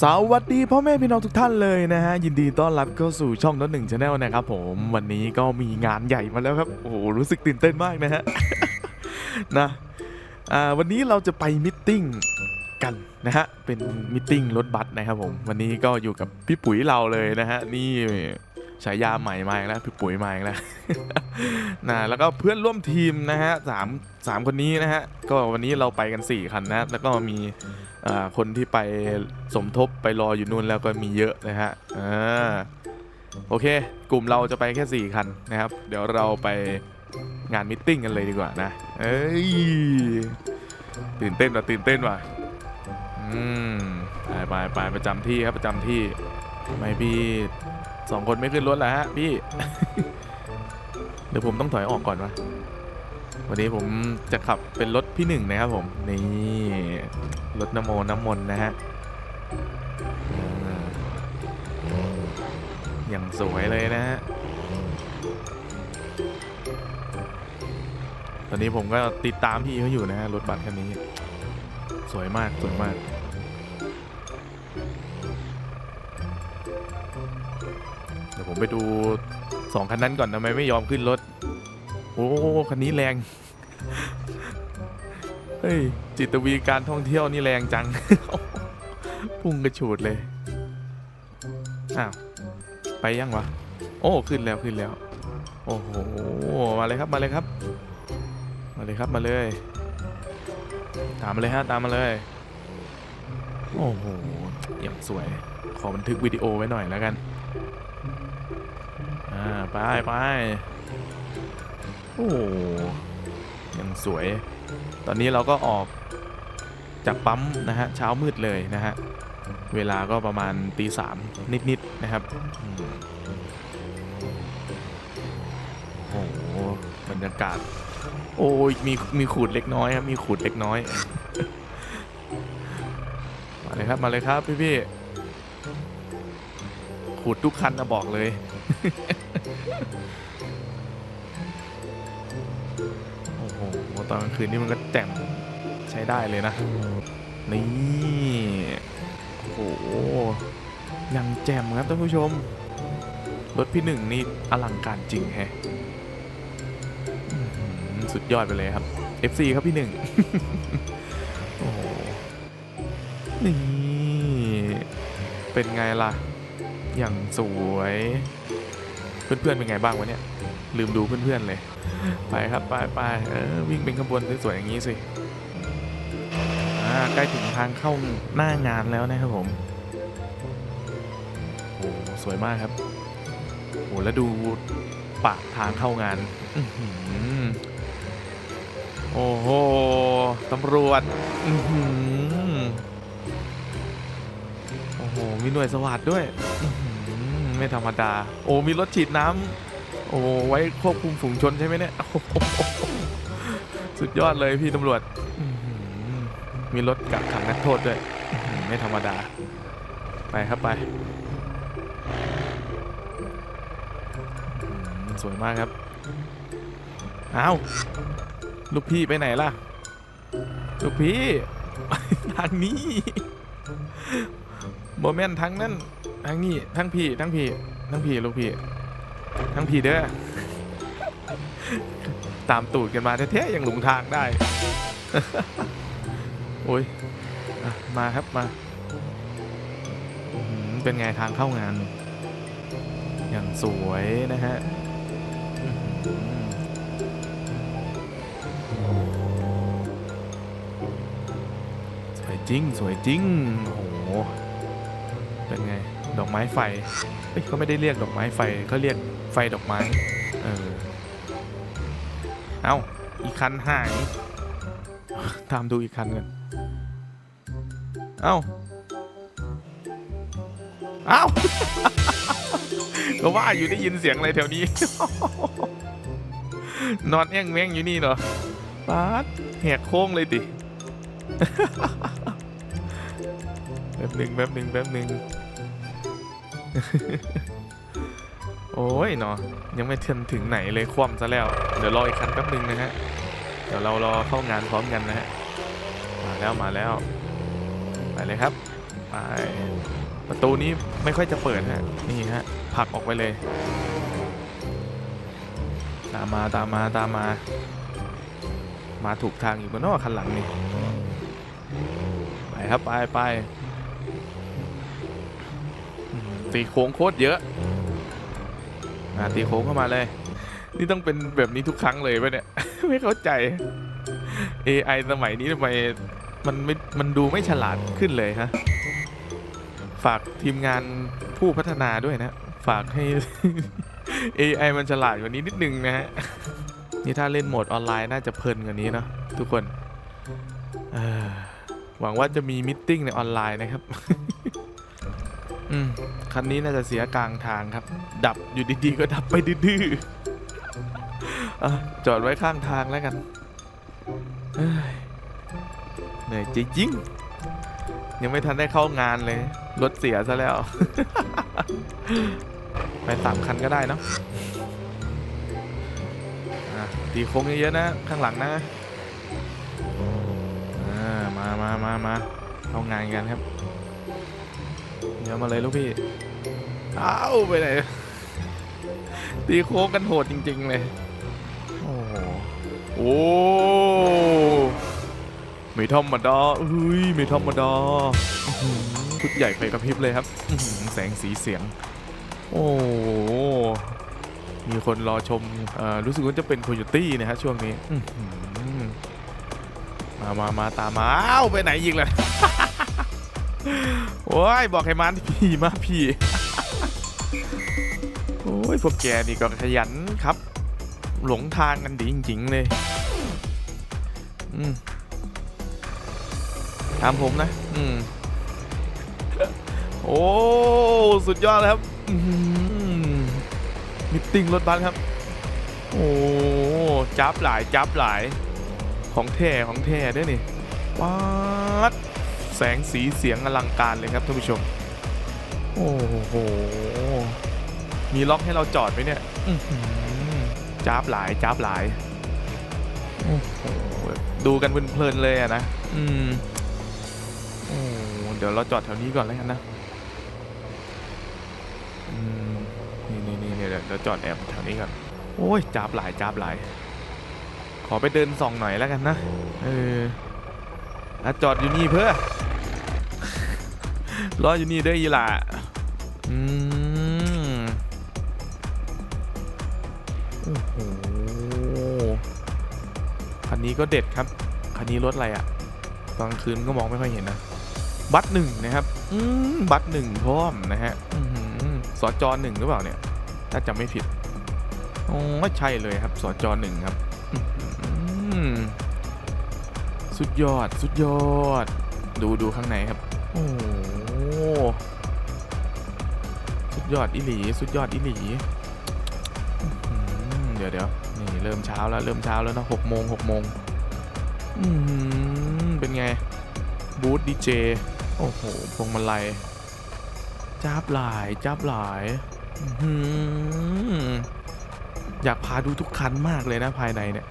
สวัสดีพ่อแม่พี่น้องทุกท่านเลยนะฮะ ยินดีต้อนรับเข้าสู่ช่องน้นหนึ่งชาแนลนะครับผมวันนี้ก็มีงานใหญ่มาแล้วครับ โอ้โห รู้สึกตื่นเต้นมากนะฮะ นะอ่าวันนี้เราจะไปมิทติ้งกันนะฮะ เป็นมิทติ้งรถบัสนะครับผม วันนี้ก็อยู่กับพี่ปุ๋ยเราเลยนะฮะ นี่ฉายาใหม่มาอีกแล้วพี่ปุ๋ยมาอีกแล้วนะแล้วก็เพื่อนร่วมทีมนะฮะสามสามคนนี้นะฮะ ก็วันนี้เราไปกัน 4 คันนะ แล้วก็มี คนที่ไปสมทบไปรออยู่นู่นแล้วก็มีเยอะนะฮะอ่าโอเค กลุ่มเราจะไปแค่ 4 คันนะครับ เดี๋ยวเราไปงานมิทติ้งกันเลยดีกว่านะ เอ้ย ตื่นเต้นว่ะตื่นเต้นว่ะ อืม ไปไปไปประจำที่ครับประจำที่ทำไมพี่สองคนไม่ขึ้นรถล่ะฮะพี่ เดี๋ยวผมต้องถอยออกก่อนวะ วันนี้ผมจะขับเป็นรถพี่หนึ่งนะครับผม นี่ รถนโมน้ำมนต์นะฮะอ่าอย่างสวยเลยนะฮะ ตอนนี้ผมก็ติดตามพี่เขาอยู่นะฮะ รถบัสคันนี้ สวยมาก สวยมากเดี๋ยวผมไปดูสองคันนั้นก่อนทำไมไม่ยอมขึ้นรถ โอ้คันนี้แรง เฮ้ย จิตวีการท่องเที่ยวนี่แรงจัง พุ่งกระฉูดเลย อ้าว ไปยังวะ โอ้ ขึ้นแล้วขึ้นแล้ว โอ้โห มาเลยครับมาเลยครับ มาเลยครับมาเลย ตามมาเลยฮะตามมาเลย โอ้โหอย่างสวย ขอบันทึกวิดีโอไว้หน่อยแล้วกัน อ่า ไปไป โอ้ยังสวย ตอนนี้เราก็ออกจากปั๊มนะฮะเช้ามืดเลยนะฮะ เวลาก็ประมาณตีสามนิดๆนะครับโอ้โหบรรยากาศ โอ้ยมีมีขูดเล็กน้อยครับมีขูดเล็กน้อย มาเลยครับมาเลยครับพี่พี่ๆขูดทุกคันนะบอกเลย ตอนกลางคืนนี่มันก็แจ่มใช้ได้เลยนะ นี่โอ้โหยังแจ่มครับท่านผู้ชม รถพี่หนึ่งนี่อลังการจริงแฮะสุดยอดไปเลยครับ FC ครับพี่หนึ่งโอ้นี่เป็นไงล่ะ อย่างสวย เพื่อนๆเป็นไงบ้างวะเนี่ย ลืมดูเพื่อนๆเลย ไปครับไปไปเออวิ่งเป็นขบวนสวยๆอย่างนี้สิอ่าใกล้ถึงทางเข้าหน้างานแล้วนะครับผมโอ้สวยมากครับโอ้แล้วดูปากทางเข้างานโอ้โหตำรวจโอ้โหมีหน่วยสวัสดด้วยไม่ธรรมดา โอ้มีรถฉีดน้ำ โอ้ไว้ควบคุมฝูงชนใช่ไหมเนี่ยสุดยอดเลยพี่ตำรวจ มีรถกักขังนักโทษด้วย ไม่ธรรมดา ไปครับไป สวยมากครับ อ้าว ลูกพี่ไปไหนล่ะ ลูกพี่ ทางนี้โมเมนต์ทั้งนั้นทางนี้ทั้งพี่ทั้งพี่ทั้งพี่ลูกพี่ ทั้งผีเด้อ ตามตูดกันมาแท้ๆยังหลงทางได้ โอ้ยอมาครับมา เป็นไงทางเข้างาน อย่างสวยนะฮะสวยจริง สวยจริง โอ้โห เป็นไง ดอกไม้ไฟเอ้ยเขาไม่ได้เรียกดอกไม้ไฟเขาเรียก ไฟดอกไม้ เออ เอาอีกคันหาย ตามดูอีกคันกันเอาเอาก็ว่าอยู่ได้ยินเสียงอะไรแถวนี้ นอนแอ่งแม่งอยู่นี่เหรอป๊าดแหกโค้งเลยดิแป๊บหนึ่งแป๊บหนึ่งแป๊บหนึ่ง โอ้ยเนาะยังไม่ทันถึงไหนเลยคว่ำซะแล้ว เดี๋ยวรออีกคันแป๊บนึงนะฮะ เดี๋ยวเรารอเข้างานพร้อมกันนะฮะ มาแล้วมาแล้ว ไปเลยครับ ไป ประตูนี้ไม่ค่อยจะเปิดฮะ นี่ฮะผลักออกไปเลย ตามมาตามมาตามมา มาถูกทางอยู่บนนอกคันหลังนี่ ไปครับไปไปตีโค้งโคตรเยอะ อะตีโค้งเข้ามาเลย นี่ต้องเป็นแบบนี้ทุกครั้งเลยปะเนี่ย ไม่เข้าใจ AI สมัยนี้ทำไมมันไม่มันดูไม่ฉลาดขึ้นเลยฮะ ฝากทีมงานผู้พัฒนาด้วยนะ ฝากให้ AI มันฉลาดกว่านี้นิดนึงนะฮะ นี่ถ้าเล่นโหมดออนไลน์น่าจะเพลินกว่านี้เนอะทุกคนหวังว่าจะมีมิทติ้งในออนไลน์นะครับ อืมคันนี้น่าจะเสียกลางทางครับ ดับอยู่ดีๆก็ดับไปดื้อๆจอดไว้ข้างทางแล้วกันเอ้ยเหนื่อยจริงๆยังไม่ทันได้เข้างานเลย รถเสียซะแล้ว ไปสามคันก็ได้เนาะตีโค้งเยอะๆนะ ข้างหลังนะมามามามาเข้างานกันครับ เดี๋ยวมาเลยลูกพี่ อ้าวไปไหน ตีโค้งกันโหดจริง ๆ เลย โอ้โหโอ้ไม่ธรรมดาเฮ้ยไม่ธรรมดาอื้อหือชุดใหญ่ไฟกระพริบเลยครับ แสงสีเสียง โอ้มีคนรอชมอรู้สึกว่าจะเป็นโคโยตี้นะฮะช่วงนี้ มามามาตามมาอ้าวไปไหนยิงเลย โอ้ยบอกให้มันพี่มาพี่ โอ้ยพวกแกนี่ก็ขยันครับ หลงทางกันดีจริง ๆ เลยอืมตามผมนะ อืม โอ้ สุดยอดเลยครับมิตติ้งรถบัสครับ โอ้จับหลายจับหลาย ของแท้ของแท้ด้วยนี่ป๊า แสงสีเสียงอลังการเลยครับท่านผู้ชม โอ้โห มีล็อกให้เราจอดไหมเนี่ยอื้อหือจ้าบหลายจ้าบหลายโอ้โหดูกันเพลินๆเลยอะนะ อืมโอ้เดี๋ยวเราจอดแถวนี้ก่อนแล้วกันนะอืมนี่นี่นี่เดี๋ยวเดี๋ยวจอดแอบแถวนี้ก่อน โอ้ยจ้าบหลายจ้าบหลาย ขอไปเดินส่องหน่อยแล้วกันนะ เอออะจอดอยู่นี่เพื่อ รออยู่นี่เด้ออีหล่ะอืมโอ้โหคันนี้ก็เด็ดครับ คันนี้รถอะไรอะ่ะกลางคืนก็มองไม่ค่อยเห็นนะ บัตหนึ่งนะครับอืมบัตหนึ่งพร้อมนะฮะอื้อหือสอจอหนึ่งหรือเปล่าเนี่ย ถ้าจำไม่ผิดโอ้ไม่ใช่เลยครับสอจอหนึ่งครับอื้อหือสุดยอด สุดยอด ดูดูข้างในครับ โอ้ ดยอดอิหลีสุดยอดอิหลีเดี๋ยวเดี๋ยวนี่เริ่มเช้าแล้วเริ่มเช้าแล้วนะหกโมงหกโมงอืมเป็นไง บูธดีเจ โอ้โหพวงมาลัยจับหลายจับหลายอื้อหืออยากพาดูทุกคันมากเลยนะภายในเนี่ย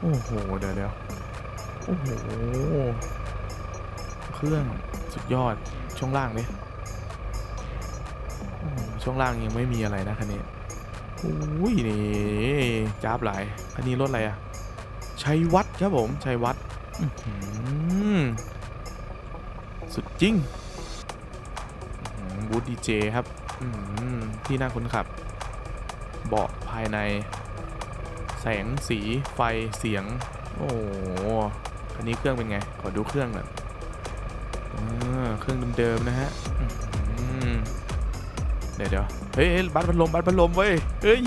โอ้โห เดี๋ยวเดี๋ยวโอ้โห เครื่องสุดยอดช่วงล่างนี่ ช่วงล่างยังไม่มีอะไรนะคันนี้อุ้ยนี่จ้าบหลายคันนี้รถอะไรอะชัยวัดครับผมชัยวัดสุดจริงบูธดีเจครับที่นั่งคนขับ เบาะภายใน แสงสีไฟเสียง โอ้โหอันนี้เครื่องเป็นไง ขอดูเครื่องหน่อยเครื่องเดิมๆนะฮะ เดี๋ยวเดี๋ยวเฮ้ยบัตรพัดลมบัตรพัดลมเว้ยเฮ้ย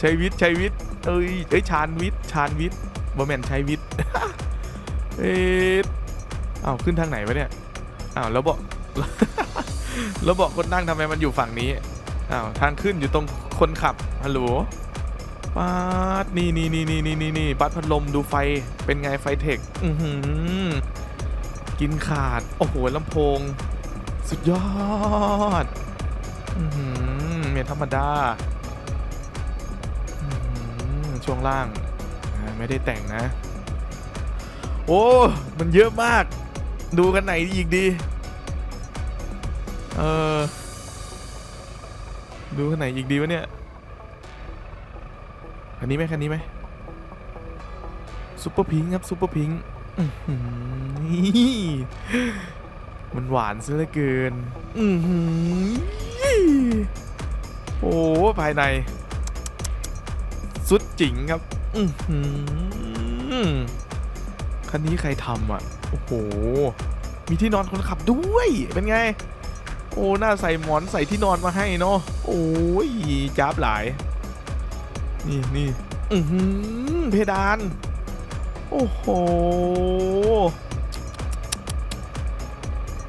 ชัยวิทย์ชัยวิทย์เอ้ยเอ้ยชาญวิทย์ชาญวิทย์บอแมนชัยวิทย์เอ๊ะอ้าวขึ้นทางไหนวะเนี่ยอ้าวแล้วเบอกแล้วเบอกคนนั่งทำไมมันอยู่ฝั่งนี้อ้าวทางขึ้นอยู่ตรงคนขับฮัลโหลปัดนี่นี่นี่นี่นี่นี่นี่ปัดพัดลมดูไฟเป็นไงไฟเทคอือหือกินขาด โอ้โหลำโพง สุดยอด เมียธรรมดาช่วงล่างไม่ได้แต่งนะ โอ้ มันเยอะมาก ดูกันไหนอีกดี เออ ดูคันไหนอีกดีวะเนี่ยคันนี้ไหมคันนี้ไหมซุปเปอร์พิงค์ครับซุปเปอร์พิงค์มันหวานซะเหลือเกิน อือหือ โอ้ภายใน สุดจริงครับ อืคันนี้ใครทำอะ โอ้โห มีที่นอนคนขับด้วย เป็นไง โอ้หน่าใส่หมอนใส่ที่นอนมาให้เนาะ โอ้ยจ้าบหลาย นี่นี่อือหือเพดาน โอ้โห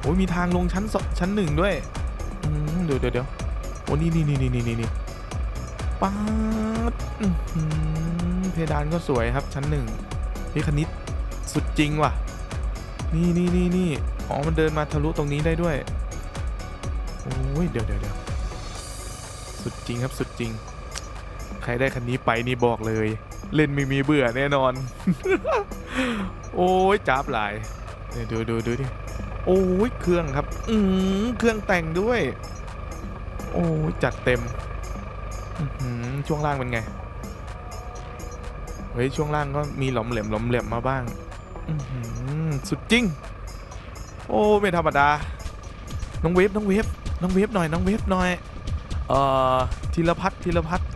โอ้ยมีทางลงชั้นสองชั้นหนึ่งด้วย เดี๋ยวเดี๋ยวเดี๋ยวโอ้นี่นี่นี่นี่นี่นี่นี่ป๊าดเพดานก็สวยครับชั้นหนึ่งพี่คณิตสุดจริงว่ะ นี่นี่นี่นี่อ๋อมันเดินมาทะลุตรงนี้ได้ด้วยโอ้ยเดี๋ยวเดี๋ยวเดี๋ยวสุดจริงครับสุดจริง ใครได้คันนี้ไปนี่บอกเลย เล่นไม่มีเบื่อแน่นอน โอ้ยจับหลายเดี๋ยวดูดูดูดิโอ้ยเครื่องครับ อืมเครื่องแต่งด้วย โอ้จัดเต็มช่วงล่างเป็นไง เฮ้ยช่วงล่างก็มีหลอมเหลมหลอมเหลมมาบ้างสุดจริง โอ้ไม่ธรรมดา น้องเวฟน้องเวฟน้องเวฟหน่อยน้องเวฟหน่อย เอ่อธีรพัฒน์ธีรพัฒน์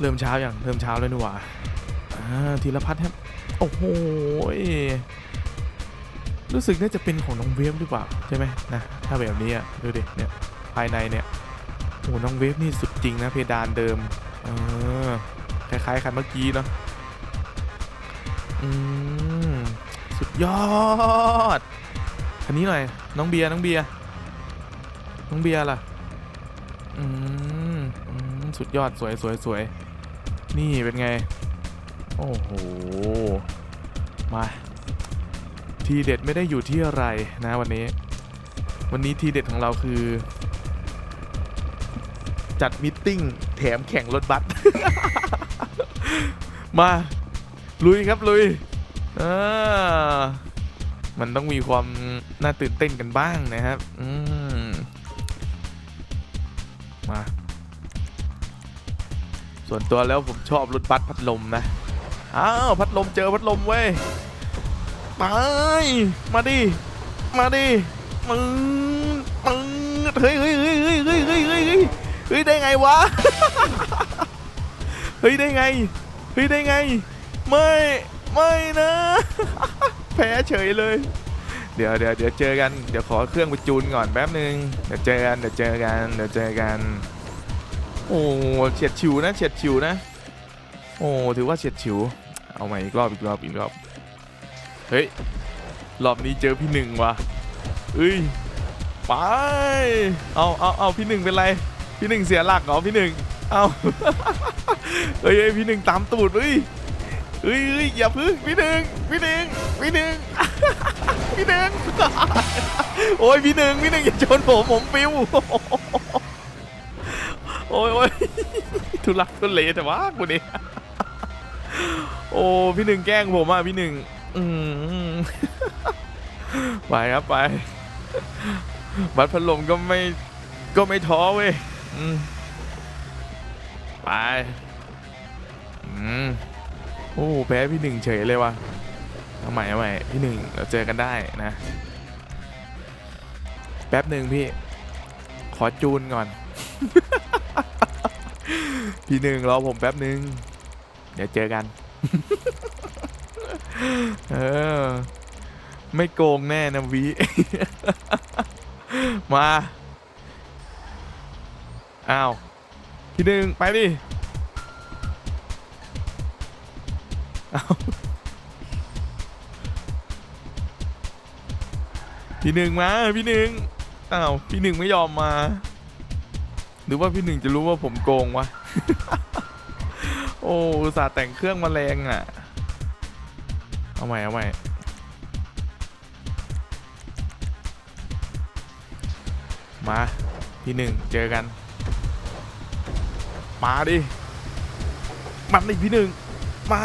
เริ่มเช้าอย่างเริ่มเช้าแล้วนี่หว่าธีรพัฒน์ครับ โอ้โหรู้สึกน่าจะเป็นของน้องเวฟหรือเปล่า ใช่ไหมนะถ้าแบบนี้อะดูดิเนี่ยภายในเนี่ย โอ้น้องเวฟนี่สุดจริงนะเพดานเดิม เออ คล้ายๆคันเมื่อกี้เนาะ อืม สุดยอด คันนี้หน่อย น้องเบียร์น้องเบียร์น้องเบียร์ล่ะ อืมอืมสุดยอดสวยสวยสวย นี่เป็นไง โอ้โห มา ทีเด็ดไม่ได้อยู่ที่อะไรนะวันนี้ วันนี้ทีเด็ดของเราคือ จัดมิทติ้งแถมแข่งรถบัส มา ลุยครับลุยมันต้องมีความน่าตื่นเต้นกันบ้างนะครับมมา ส่วนตัวแล้วผมชอบรถบัสพัดลมนะ อ้าว พัดลมเจอพัดลมเว้ยไปมาดิ มาดิมึงมึงเฮ้ยเฮ้ยเฮ้ยเฮ้ยเฮ้ยเฮ้ยเฮ้ย เฮ้ยได้ไงวะ เฮ้ยได้ไง เฮ้ยได้ไง ไม่ ไม่นะ แพ้เฉยเลย เดี๋ยวเดี๋ยวเดี๋ยวเจอกัน เดี๋ยวขอเครื่องไปจูนก่อนแป๊บนึง เดี๋ยวเจอกัน เดี๋ยวเจอกัน เดี๋ยวเจอกัน โอ้เฉียดฉิวนะเฉียดฉิวนะ โอ้ถือว่าเฉียดฉิว เอาใหม่อีกรอบอีกรอบอีกรอบ เฮ้ย รอบนี้เจอพี่หนึ่งว่ะเอ้ย ไป เอาเอาเอาพี่หนึ่งเป็นไร พี่หนึ่งเสียหลักเหรอพี่หนึ่งเอาเฮ้ยพี่หนึ่งตามตูดเฮ้ยเฮ้ยอย่าพึ่งพี่หนึ่งพี่หนึ่งพี่หนึ่งพี่หนึ่งโอ้ยพี่หนึ่งพี่หนึ่งอย่าชนผมผมปิวโอ้ยโอ้ยทุลักทุเลแต่ว่ากูเนี่ยโอ้พี่หนึ่งแกล้งผมอะพี่หนึ่งอืมไปครับไป บัตรพัดลมก็ไม่ก็ไม่ท้อเว้ย อืมไปอืมโอ้แพ้พี่หนึ่งเฉยเลยว่ะเอาใหม่เอาใหม่พี่หนึ่งเราเจอกันได้นะ แป๊บหนึ่งพี่ ขอจูนก่อน พี่หนึ่งรอผมแป๊บหนึ่งเดี๋ยวเจอกัน เออ ไม่โกงแน่นะวิ มา อ้าวพี่หนึ่งไปดิอ้าวพี่หนึ่งมาพี่หนึ่งอ้าวพี่หนึ่งไม่ยอมมา หรือว่าพี่หนึ่งจะรู้ว่าผมโกงวะ โอ้สาแต่งเครื่องมาแรงอะ เอาใหม่เอาใหม่มาพี่หนึ่งเจอกัน มาดิมันดิพี่หนึ่งมา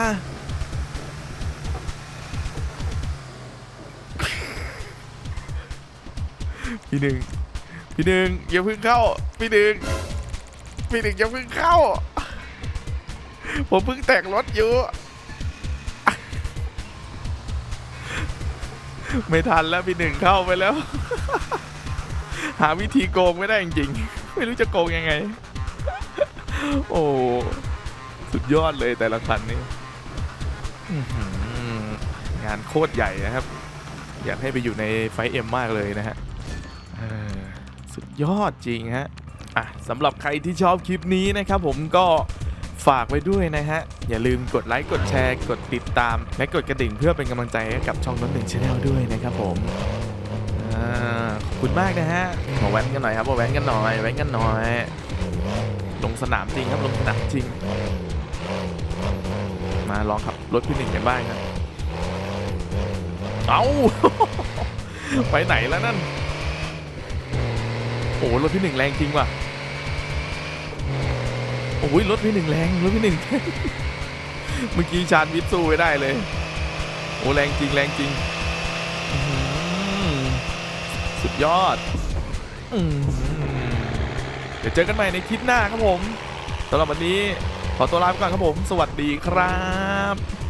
พี่หนึ่งพี่หนึ่งอย่าเพิ่งเข้า พี่หนึ่งพี่หนึ่งอย่าเพิ่งเข้า ผมเพิ่งแต่งรถอยู่ ไม่ทันแล้วพี่หนึ่งเข้าไปแล้ว หาวิธีโกงไม่ได้จริงๆ ไม่รู้จะโกงยังไง โอ้ สุดยอดเลยแต่ละคันนี่งานโคตรใหญ่นะครับ อยากให้ไปอยู่ในไฟเอ็มมากเลยนะฮะสุดยอดจริงฮะอะสำหรับใครที่ชอบคลิปนี้นะครับผมก็ฝากไว้ด้วยนะฮะ อย่าลืมกดไลค์กดแชร์ กดติดตาม และกดกระดิ่งเพื่อเป็นกำลังใจให้กับช่องน้นหนึ่งชาแนลด้วยนะครับผมขอบคุณมากนะฮะมาแว้นกันหน่อยครับมาแว้นกันหน่อยแว้นกันหน่อย สนามจริงครับลงสนามจริง มาลองขับรถพี่หนึ่งกันบ้างครับเอาไปไหนแล้วนั่น โอ้รถพี่หนึ่งแรงจริงว่ะโอ้ยรถพี่หนึ่งแรงรถพี่หนึ่งเมื่อกี้ชาญวิทสู้ไม่ได้เลย โอ้แรงจริงแรงจริง สุดยอด อื ดี๋ยวเจอกันใหม่ในคลิปหน้าครับผมสำหรับวันนี้ขอตัวลาไปก่อนครับผม สวัสดีครับ